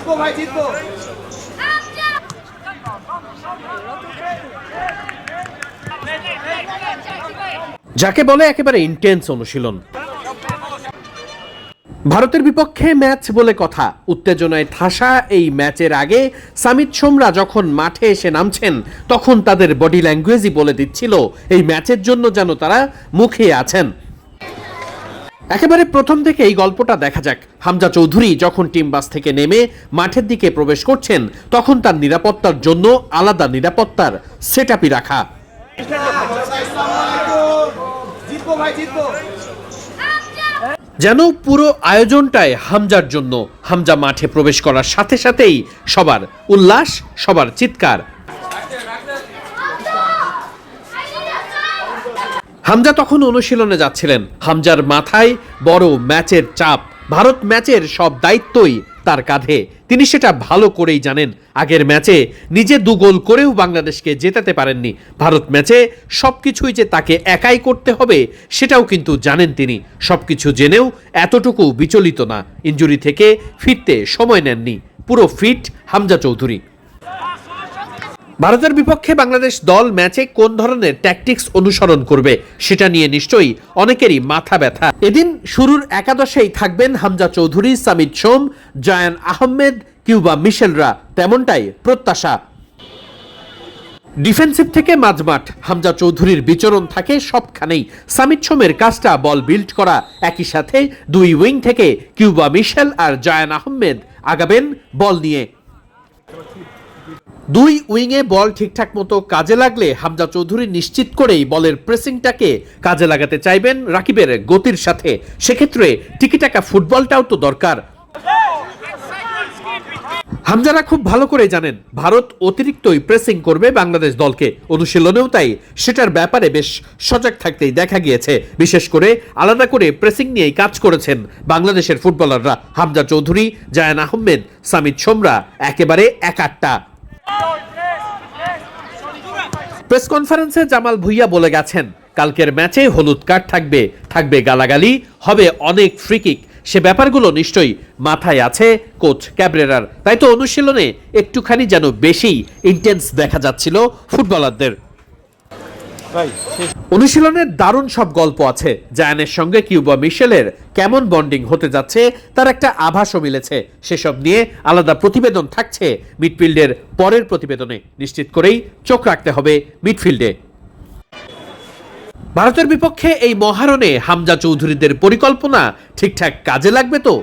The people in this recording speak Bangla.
জিতবো ভাই, জিতবো। যাকে বলে একেবারে ইন্টেন্স অনুশীলন। ভারতের বিপক্ষে ম্যাচ বলে কথা, উত্তেজনায় ঠাসা এই ম্যাচের আগে সামিত সোমরা যখন মাঠে এসে নামছেন, তখন তাদের বডি ল্যাঙ্গুয়েজই বলে দিচ্ছিল, এই ম্যাচের জন্য যেন তারা মুখে আছেন। একেবারে প্রথম থেকে এই গল্পটা দেখা যাক। হামজা চৌধুরী যখন টিম বাস থেকে নেমে মাঠের দিকে প্রবেশ করছেন, তখন তার নিরাপত্তার জন্য আলাদা নিরাপত্তার সেটআপই রাখা। যেন পুরো আয়োজনটাই হামজার জন্য। হামজা মাঠে প্রবেশ করার সাথে সাথেই সবার উল্লাস, সবার চিৎকার। হামজা তখন অনুশীলনে যাচ্ছিলেন। হামজার মাথায় বড় ম্যাচের চাপ। ভারত ম্যাচের সব দায়িত্বই তার কাঁধে। তিনি সেটা ভালো করেই জানেন। আগের ম্যাচে নিজে দু গোল করেও বাংলাদেশকে জেতাতে পারেননি। ভারত ম্যাচে সবকিছুই যে তাকে একাই করতে হবে, সেটাও কিন্তু জানেন তিনি। সবকিছু জেনেও এতটুকু বিচলিত না। ইঞ্জুরি থেকে ফিরতে সময় নেননি। পুরো ফিট হামজা চৌধুরী। ভারতের বিপক্ষে বাংলাদেশ দল ম্যাচে কোন ধরনের ট্যাকটিক্স অনুসরণ করবে, সেটা নিয়ে নিশ্চয়ই অনেকেরই মাথা ব্যথা। এদিন শুরুর একাদশেই থাকবেন হামজা চৌধুরী সামিদ সোম, জায়ান আহমেদ, কিউবা মিশেলরা। তেমনটাই প্রত্যাশা। ডিফেন্সিভ থেকে মাঝমাঠ হামজা চৌধুরীর বিচরণ থাকে সবখানেই। সামিত সোমের কাজটা বল বিল্ড করা একই সাথে দুই উইং থেকে কিউবা মিশেল আর জায়ান আহমেদ আগাবেন বল নিয়ে। দুই উইংয়ে বল ঠিকঠাক মতো কাজে লাগলে হামজা চৌধুরী নিশ্চিত করেই বলের প্রেসিংটাকে কাজে লাগাতে চাইবেন রাকিবের গতির সাথে। সেক্ষেত্রে টিকিটাকা ফুটবলটাও তো দরকার। হামজারা খুব ভালো করে জানেন, ভারত অতিরিক্তই প্রেসিং করবে বাংলাদেশ দলকে। অনুশীলনেও তাই, সেটার ব্যাপারে বেশ সজাগ থাকতেই দেখা গিয়েছে। বিশেষ করে আলাদা করে প্রেসিং নিয়েই কাজ করেছেন বাংলাদেশের ফুটবলাররা। হামজা চৌধুরী, জায়ান আহমেদ, সামিদ সোমরা, একেবারে একাট্টা। প্রেস কনফারেন্সে জামাল ভুইয়া বলে গেছেন, কালকের ম্যাচে হলুদ কার্ড থাকবে থাকবে গালাগালি, হবে অনেক ফ্রিকিক সে ব্যাপারগুলো নিশ্চয়ই মাথায় আছে কোচ ক্যাবরেরার। তাই তো অনুশীলনে একটুখানি যেন বেশি ইন্টেন্স দেখা যাচ্ছিল ফুটবলারদের। অনুশীলনের দারুণ সব গল্প আছে। জায়ানের সঙ্গে কিউবা মিশেলের কেমন বন্ডিং হতে যাচ্ছে, তার একটা আভাসও মিলেছে। সেসব নিয়ে আলাদা প্রতিবেদন থাকছে মিডফিল্ডের পরের প্রতিবেদনে। নিশ্চিত করেই চোখ রাখতে হবে মিডফিল্ডে। ভারতের বিপক্ষে এই মহারণে হামজা চৌধুরীদের পরিকল্পনা ঠিকঠাক কাজে লাগবে তো?